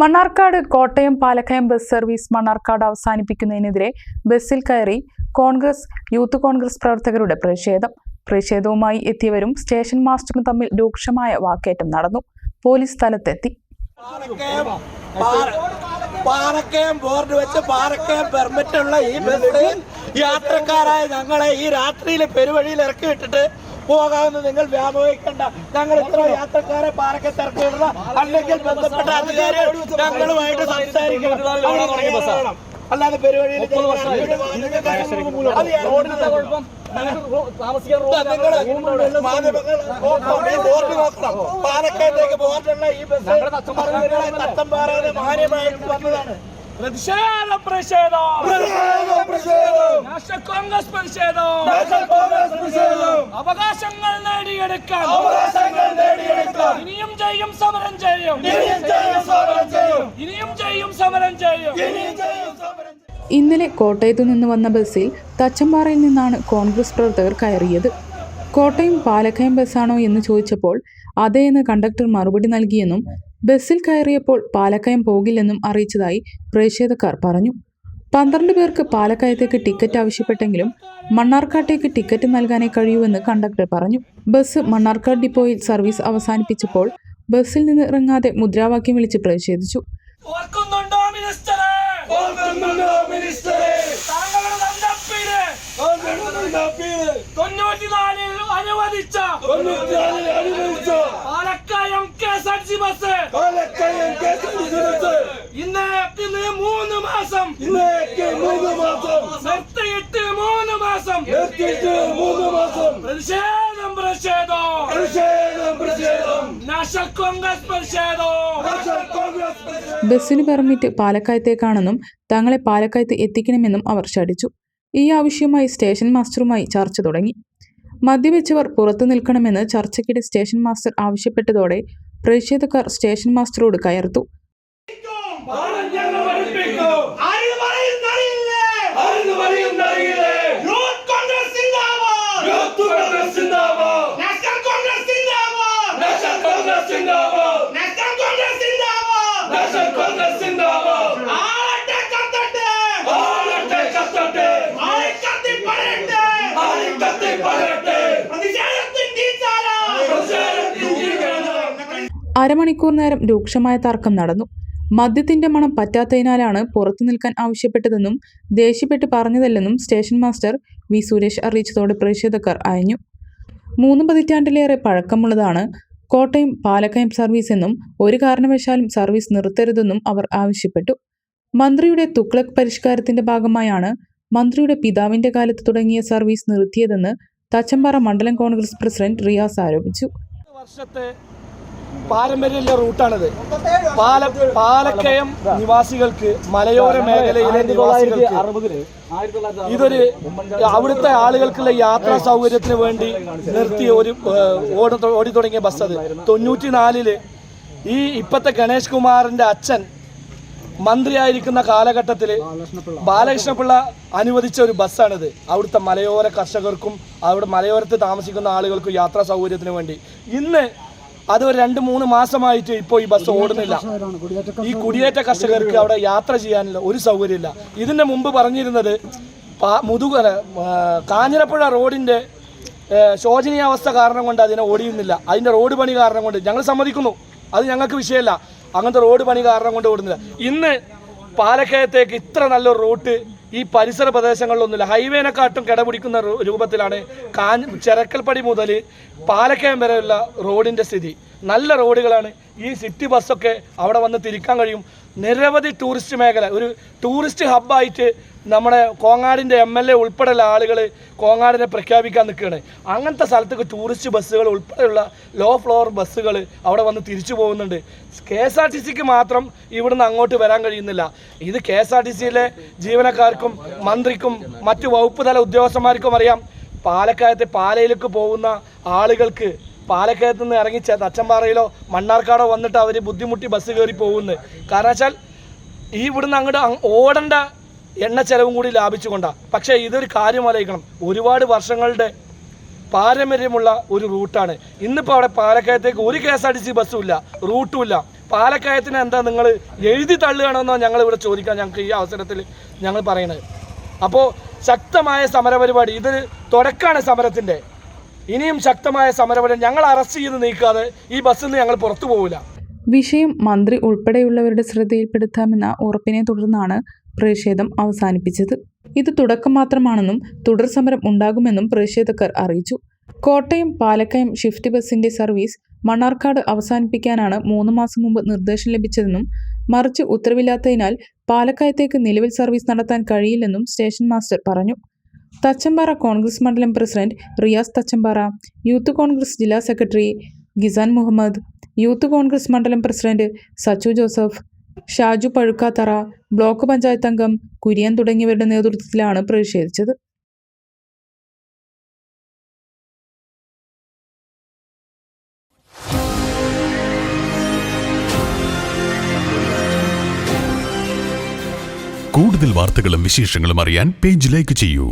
Mannarkkad Kottayam Palakkayam bus service Mannarkkad അവസാനിപ്പിക്കുന്നതിനെതിരെ ബസ്സിൽ കയറി കോൺഗ്രസ് യൂത്ത് കോൺഗ്രസ് പ്രവർത്തകരുടെ പ്രതിഷേധം. പ്രതിഷേധവുമായി എത്തിയവരും സ്റ്റേഷൻ മാസ്റ്ററും തമ്മിൽ രൂക്ഷമായ വാക്കേറ്റം നടന്നു. പോലീസ് സ്ഥലത്തെത്തി. പാറക്കയം പാറ- ബോർഡ് വെച്ച് പാറക്കയം പെർമിറ്റുള്ള ഈ ബസ് യാത്രക്കാരായ ഞങ്ങളെ ഈ രാത്രിയിൽ പെരുവഴിയിൽ ഇറക്കി വിട്ടിട്ട് പോകാമെന്ന് നിങ്ങൾ വ്യാമോഹിക്കണ്ട. ഞങ്ങൾ ഇത്ര യാത്രക്കാരെ പാറക്കത്ത് ഇറക്കി വിടണ അല്ലെങ്കിൽ ബന്ധപ്പെട്ട അധികാരി ഞങ്ങളുമായിട്ട് സംസാരിക്കണം. അല്ലാതെ പെരുവഴിയിൽ പാലക്കാട്ടേക്ക് പോകാനുള്ള ഈ ബസ് തത്തമ്പാറയിലെ മാന്യമായിട്ട് വന്നതാണ്. പ്രതിഷേധം പ്രതിഷേധം. പ്രതിഷേധം, പ്രതിഷേധം. നാഷണൽ കോൺഗ്രസ് പ്രതിഷേധം. നാഷണൽ കോൺഗ്രസ് പ്രതിഷേധം. അവകാശങ്ങൾ നേടിയെടുക്കാൻ. അവകാശങ്ങൾ നേടിയെടുക്കാൻ. ഇനിയും ചെയ്യും സമരം ചെയ്യും. ഇനിയും ചെയ്യും സമരം ചെയ്യും. ഇനിയും ചെയ്യും സമരം ചെയ്യും. ഇനിയും ചെയ്യും സമരം ഇന്നലെ കോട്ടയത്തു നിന്ന് വന്ന ബസ്സിൽ തച്ചമ്പാറയിൽ നിന്നാണ് കോൺഗ്രസ് പ്രവർത്തകർ കയറിയത്. കോട്ടയം പാലക്കയം ബസ്സാണോ എന്ന് ചോദിച്ചപ്പോൾ അതേ എന്ന് കണ്ടക്ടർ മറുപടി നൽകിയെന്നും ബസ്സിൽ കയറിയപ്പോൾ പാലക്കയം പോകില്ലെന്നും അറിയിച്ചതായി പ്രതിഷേധക്കാർ പറഞ്ഞു. പന്ത്രണ്ട് പേർക്ക് പാലക്കയത്തേക്ക് ടിക്കറ്റ് ആവശ്യപ്പെട്ടെങ്കിലും മണ്ണാർക്കാട്ടേക്ക് ടിക്കറ്റ് നൽകാനേ കഴിയൂവെന്ന് കണ്ടക്ടർ പറഞ്ഞു. ബസ് മണ്ണാർക്കാട് ഡിപ്പോയിൽ സർവീസ് അവസാനിപ്പിച്ചപ്പോൾ ബസ്സിൽ നിന്ന് ഇറങ്ങാതെ മുദ്രാവാക്യം വിളിച്ച് പ്രതിഷേധിച്ചു. ഓർക്കുന്നുണ്ടോ T C bus Palakkayam KSRTC മൂന്ന് മാസം. ഇന്നേക്ക് മൂന്ന് മാസം. നിർത്തിയിട്ട് മൂന്ന് മാസം. നിർത്തിയിട്ട് മൂന്ന് മാസം. പ്രതിഷേധം പ്രതിഷേധം. പ്രതിഷേധം പ്രതിഷേധം. നാഷണൽ കോൺഗ്രസ് പ്രതിഷേധം. നാഷണൽ കോൺഗ്രസ് പ്രതിഷേധം. ബസ്സിന് പെർമിറ്റ് പാലക്കയത്തേക്കാണെന്നും തങ്ങളെ പാലക്കയത്ത് എത്തിക്കണമെന്നും അവർ ശടിച്ചു ഈ ആവശ്യവുമായി സ്റ്റേഷൻ മാസ്റ്ററുമായി ചർച്ച തുടങ്ങി. മദ്യവെച്ചവർ പുറത്തു നിൽക്കണമെന്ന് ചർച്ചയ്ക്കിടെ സ്റ്റേഷൻ മാസ്റ്റർ ആവശ്യപ്പെട്ടതോടെ പ്രതിഷേധക്കാർ സ്റ്റേഷൻ മാസ്റ്ററോട് കയർത്തു. അരമണിക്കൂർ നേരം രൂക്ഷമായ തർക്കം നടന്നു. മദ്യത്തിന്റെ മണം പറ്റാത്തതിനാലാണ് പുറത്തു നിൽക്കാൻ ആവശ്യപ്പെട്ടതെന്നും ദേഷ്യപ്പെട്ട് പറഞ്ഞതല്ലെന്നും സ്റ്റേഷൻ മാസ്റ്റർ വി. സുരേഷ് അറിയിച്ചതോടെ പ്രതിഷേധക്കാർ അയഞ്ഞു. മൂന്ന് പതിറ്റാണ്ടിലേറെ പഴക്കമുള്ളതാണ് കോട്ടയം പാലക്കയം സർവീസ് എന്നും ഒരു കാരണവശാലും സർവീസ് നിർത്തരുതെന്നും അവർ ആവശ്യപ്പെട്ടു. മന്ത്രിയുടെ തുക്ലക് പരിഷ്കാരത്തിന്റെ ഭാഗമായാണ് മന്ത്രിയുടെ പിതാവിന്റെ കാലത്ത് തുടങ്ങിയ സർവീസ് നിർത്തിയതെന്ന് തച്ചമ്പാറ മണ്ഡലം കോൺഗ്രസ് പ്രസിഡന്റ് റിയാസ് ആരോപിച്ചു. വർഷത്തെ പാരമ്പര്യമുള്ള റൂട്ടാണിത്. പാല പാലക്കയം നിവാസികൾക്ക് മലയോര മേഖലയിലെ നിവാസികൾക്ക് ഇതൊരു അവിടുത്തെ ആളുകൾക്കുള്ള യാത്രാ സൗകര്യത്തിന് വേണ്ടി നിർത്തിയ ഒരു ഓടി തുടങ്ങിയ ബസ് അത്. തൊണ്ണൂറ്റിനാലിൽ ഈ ഇപ്പത്തെ ഗണേഷ് കുമാറിന്റെ അച്ഛൻ മന്ത്രിയായിരിക്കുന്ന കാലഘട്ടത്തിൽ ബാലകൃഷ്ണപിള്ള അനുവദിച്ച ഒരു ബസ്സാണിത്. അവിടുത്തെ മലയോര കർഷകർക്കും അവിടെ മലയോരത്ത് താമസിക്കുന്ന ആളുകൾക്കും യാത്രാ സൗകര്യത്തിന് വേണ്ടി. ഇന്ന് അത് ഒരു രണ്ട് മൂന്ന് മാസമായിട്ട് ഇപ്പോൾ ഈ ബസ് ഓടുന്നില്ല. ഈ കുടിയേറ്റ കർഷകർക്ക് അവിടെ യാത്ര ചെയ്യാനുള്ള ഒരു സൗകര്യമില്ല. ഇതിന്റെ മുമ്പ് പറഞ്ഞിരുന്നത് മുതുക കാഞ്ഞിരപ്പുഴ റോഡിന്റെ ഏ, ശോചനീയാവസ്ഥ കാരണം കൊണ്ട് അതിനെ ഓടിയുന്നില്ല അതിന്റെ റോഡ് പണി കാരണം കൊണ്ട് ഞങ്ങൾ സമ്മതിക്കുന്നു. അത് ഞങ്ങൾക്ക് വിഷയമല്ല. അങ്ങനത്തെ റോഡ് പണി കാരണം കൊണ്ട് ഓടുന്നില്ല. ഇന്ന് പാലക്കയത്തേക്ക് ഇത്ര നല്ലൊരു റൂട്ട് ഈ പരിസര പ്രദേശങ്ങളിലൊന്നുമില്ല. ഹൈവേനെക്കാട്ടും കിടപിടിക്കുന്ന രൂപത്തിലാണ് കാഞ്ഞ ചെരക്കൽപ്പടി മുതൽ പാലക്കയം വരെയുള്ള റോഡിന്റെ സ്ഥിതി. നല്ല റോഡുകളാണ്. ഈ സിറ്റി ബസ്സൊക്കെ അവിടെ വന്ന് തിരിക്കാൻ കഴിയും. നിരവധി ടൂറിസ്റ്റ് മേഖല. ഒരു ടൂറിസ്റ്റ് ഹബ്ബായിട്ട് നമ്മുടെ കോങ്ങാടിന്റെ എം എൽ എ ഉൾപ്പെടെയുള്ള ആളുകൾ കോങ്ങാടിനെ പ്രഖ്യാപിക്കാൻ നിൽക്കുകയാണ്. അങ്ങനത്തെ സ്ഥലത്തേക്ക് ടൂറിസ്റ്റ് ബസ്സുകൾ ഉൾപ്പെടെയുള്ള ലോ ഫ്ലോർ ബസ്സുകൾ അവിടെ വന്ന് തിരിച്ചു പോകുന്നുണ്ട്. കെ എസ് ആർ ടി സിക്ക് മാത്രം ഇവിടുന്ന് അങ്ങോട്ട് വരാൻ കഴിയുന്നില്ല. ഇത് കെ എസ് ആർ ടി സിയിലെ ജീവനക്കാർക്കും മന്ത്രിക്കും മറ്റു വകുപ്പ് തല ഉദ്യോഗസ്ഥന്മാർക്കും അറിയാം. പാലക്കാലത്തെ പാലയിലേക്ക് പോകുന്ന ആളുകൾക്ക് പാലക്കയത്ത് നിന്ന് ഇറങ്ങി തച്ചമ്പാറയിലോ മണ്ണാർക്കാടോ വന്നിട്ട് അവർ ബുദ്ധിമുട്ടി ബസ് കയറി പോകുന്നത് കാരണം വെച്ചാൽ ഈ ഇവിടുന്ന് അങ്ങോട്ട് അങ് ഓടേണ്ട എണ്ണ ചെലവും കൂടി ലാഭിച്ചുകൊണ്ടാണ് പക്ഷേ ഇതൊരു കാര്യം ആലോചിക്കണം. ഒരുപാട് വർഷങ്ങളുടെ പാരമ്പര്യമുള്ള ഒരു റൂട്ടാണ്. ഇന്നിപ്പോൾ അവിടെ പാലക്കയത്തേക്ക് ഒരു K S R T C ബസ്സും ഇല്ല. റൂട്ടും ഇല്ല. പാലക്കയത്തിന് എന്താ നിങ്ങൾ എഴുതി തള്ളുകയാണെന്നോ ഞങ്ങൾ ഇവിടെ ചോദിക്കാൻ ഞങ്ങൾക്ക് ഈ അവസരത്തിൽ ഞങ്ങൾ പറയുന്നത്. അപ്പോൾ ശക്തമായ സമരപരിപാടി. ഇത് തുടക്കമാണ് സമരത്തിന്റെ. ഇനിയും ശക്തമായ സമരപരം ഞങ്ങൾ അറസ്റ്റ് ചെയ്ത് നീക്കാതെ ഈ ബസ്സിൽ നിന്ന് ഞങ്ങൾ പുറത്തു പോവില്ല. വിഷയം മന്ത്രി ഉൾപ്പെടെയുള്ളവരുടെ ശ്രദ്ധയിൽപ്പെടുത്താമെന്ന ഉറപ്പിനെ തുടർന്നാണ് പ്രതിഷേധം അവസാനിപ്പിച്ചത്. ഇത് തുടക്കം മാത്രമാണെന്നും തുടർ സമരം ഉണ്ടാകുമെന്നും പ്രതിഷേധക്കാർ അറിയിച്ചു. കോട്ടയം പാലക്കയം ഷിഫ്റ്റ് ബസിന്റെ സർവീസ് മണ്ണാർക്കാട് അവസാനിപ്പിക്കാനാണ് മൂന്ന് മാസം മുമ്പ് നിർദ്ദേശം ലഭിച്ചതെന്നും മറിച്ച് ഉത്തരവില്ലാത്തതിനാൽ പാലക്കയത്തേക്ക് നിലവിൽ സർവീസ് നടത്താൻ കഴിയില്ലെന്നും സ്റ്റേഷൻ മാസ്റ്റർ പറഞ്ഞു. തച്ചമ്പാറ കോൺഗ്രസ് മണ്ഡലം പ്രസിഡന്റ് റിയാസ് തച്ചമ്പാറ യൂത്ത് കോൺഗ്രസ് ജില്ലാ സെക്രട്ടറി ഗിസാൻ മുഹമ്മദ് യൂത്ത് കോൺഗ്രസ് മണ്ഡലം പ്രസിഡന്റ് സച്ചു ജോസഫ് ഷാജു പഴുക്കാത്തറ ബ്ലോക്ക് പഞ്ചായത്ത് അംഗം കുര്യൻ തുടങ്ങിയവരുടെ നേതൃത്വത്തിലാണ് പ്രതിഷേധിച്ചത്. കൂടുതൽ വാർത്തകളും വിശേഷങ്ങളും അറിയാൻ പേജ് ലൈക്ക് ചെയ്യൂ.